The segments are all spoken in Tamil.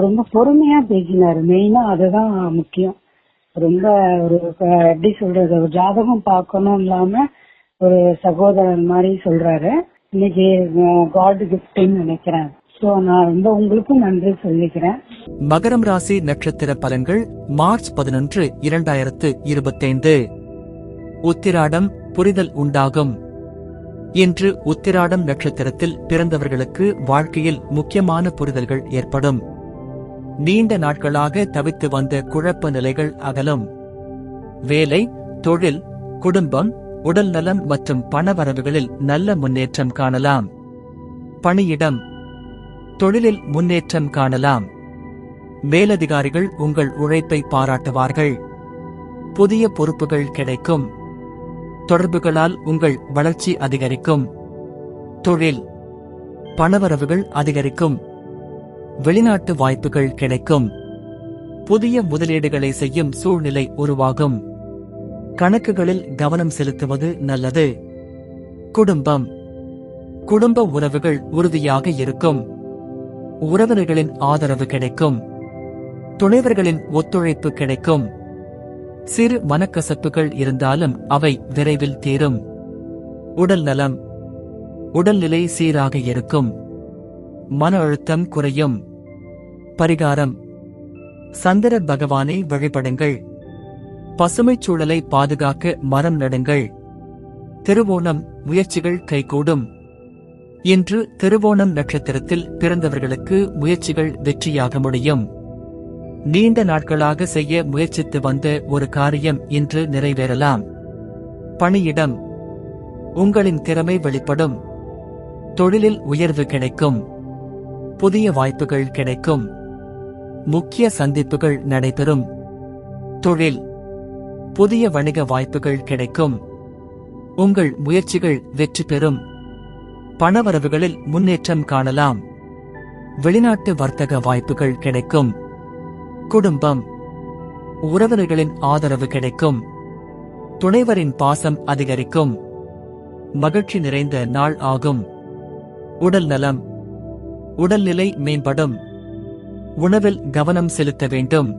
ரொம்ப பொறுமையா பேசினாரு. மெயினா அதுதான் முக்கியம். ரொம்ப ஒரு எப்படி சொல்றது ஒரு ஜாதகம் பார்க்கணும் இல்லாம ஒரு சகோதரன் மாதிரி சொல்றாரு. இன்னைக்கு காட் கிஃப்ட்னு நினைக்கிறேன். நான் உங்களுக்கும் நன்றி சொல்லிக்கிறேன். மகரம் ராசி நட்சத்திர பலன்கள் மார்ச் பதினொன்று இரண்டாயிரத்து இருபத்தைந்து. உத்திராடம் புரிதல் உண்டாகும். இன்று உத்திராடம் நட்சத்திரத்தில் பிறந்தவர்களுக்கு வாழ்க்கையில் முக்கியமான புரிதல்கள் ஏற்படும். நீண்ட நாட்களாக தவித்து வந்த குழப்ப நிலைகள் அகலும். வேலை தொழில் குடும்பம் உடல்நலம் மற்றும் பணவரவுகளில் நல்ல முன்னேற்றம் காணலாம். பணியிடம். தொழிலில் முன்னேற்றம் காணலாம். மேலதிகாரிகள் உங்கள் உழைப்பை பாராட்டுவார்கள். புதிய பொறுப்புகள் கிடைக்கும். தொடர்புகளால் உங்கள் வளர்ச்சி அதிகரிக்கும். தொழில். பணவரவுகள் அதிகரிக்கும். வெளிநாட்டு வாய்ப்புகள் கிடைக்கும். புதிய முதலீடுகளை செய்யும் சூழ்நிலை உருவாகும். கணக்குகளில் கவனம் செலுத்துவது நல்லது. குடும்பம். குடும்ப உறவுகள் உறுதியாக இருக்கும். உறவினர்களின் ஆதரவு கிடைக்கும். துணைவர்களின் ஒத்துழைப்பு கிடைக்கும். சிறு மனக்கசப்புகள் இருந்தாலும் அவை விரைவில் தீரும். உடல் நலம். உடல்நிலை சீராக இருக்கும். மன அழுத்தம் குறையும். பரிகாரம். சந்திர பகவானை வழிபடுங்கள். பசுமைச் சூழலை பாதுகாக்க மரம் நடுங்கள். திருவோணம் முயற்சிகள் கைகூடும். இன்று திருவோணம் நட்சத்திரத்தில் பிறந்தவர்களுக்கு முயற்சிகள் வெற்றியாக முடியும். நீண்ட நாட்களாக செய்ய முயற்சித்து வந்த ஒரு காரியம் இன்று நிறைவேறலாம். பணியிடம். உங்களின் திறமை வெளிப்படும். தொழிலில் உயர்வு கிடைக்கும். புதிய வாய்ப்புகள் கிடைக்கும். முக்கிய சந்திப்புகள் நடைபெறும். தொழில். புதிய வணிக வாய்ப்புகள் கிடைக்கும். உங்கள் முயற்சிகள் வெற்றி பெறும். பணவரவுகளில் முன்னேற்றம் காணலாம். வெளிநாட்டு வர்த்தக வாய்ப்புகள் கிடைக்கும். குடும்பம். உறவினர்களின் ஆதரவு கிடைக்கும். துணைவரின் பாசம் அதிகரிக்கும். மகிழ்ச்சி நிறைந்த நாள் ஆகும். உடல் நலம். உடல்நிலை மேம்படும். உணவில் கவனம் செலுத்த வேண்டும்.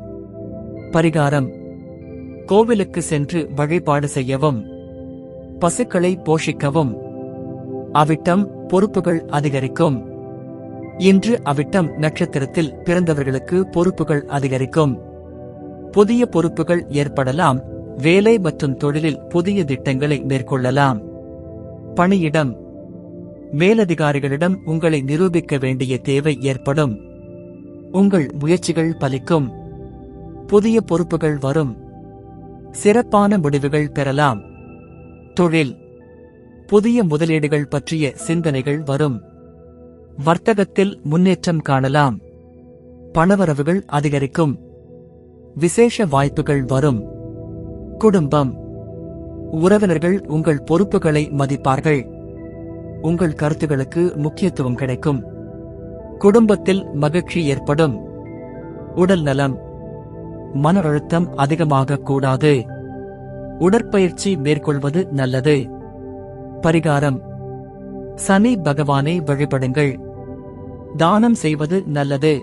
பரிகாரம். கோவிலுக்கு சென்று வழிபாடு செய்யவும். பசுக்களை போஷிக்கவும். அவிட்டம் பொறுப்புகள் அதிகரிக்கும். இன்று அவிட்டம் நட்சத்திரத்தில் பிறந்தவர்களுக்கு பொறுப்புகள் அதிகரிக்கும். புதிய பொறுப்புகள் ஏற்படலாம். வேலை மற்றும் தொழிலில் புதிய திட்டங்களை மேற்கொள்ளலாம். பணியிடம். மேலதிகாரிகளிடம் உங்களை நிரூபிக்க வேண்டிய தேவை ஏற்படும். உங்கள் முயற்சிகள் பலிக்கும். புதிய பொறுப்புகள் வரும். சிறப்பான முடிவுகள் பெறலாம். தொழில். புதிய முதலீடுகள் பற்றிய சிந்தனைகள் வரும். வர்த்தகத்தில் முன்னேற்றம் காணலாம். பணவரவுகள் அதிகரிக்கும். விசேஷ வாய்ப்புகள் வரும். குடும்பம். உறவினர்கள் உங்கள் பொறுப்புகளை மதிப்பார்கள். உங்கள் கருத்துகளுக்கு முக்கியத்துவம் கிடைக்கும். குடும்பத்தில் மகிழ்ச்சி ஏற்படும். உடல் நலம். மன அழுத்தம் அதிகமாக கூடாது. உடற்பயிற்சி மேற்கொள்வது நல்லது. பரிகாரம். சனி பகவானை வழிபடுங்கள். தானம் செய்வது நல்லது.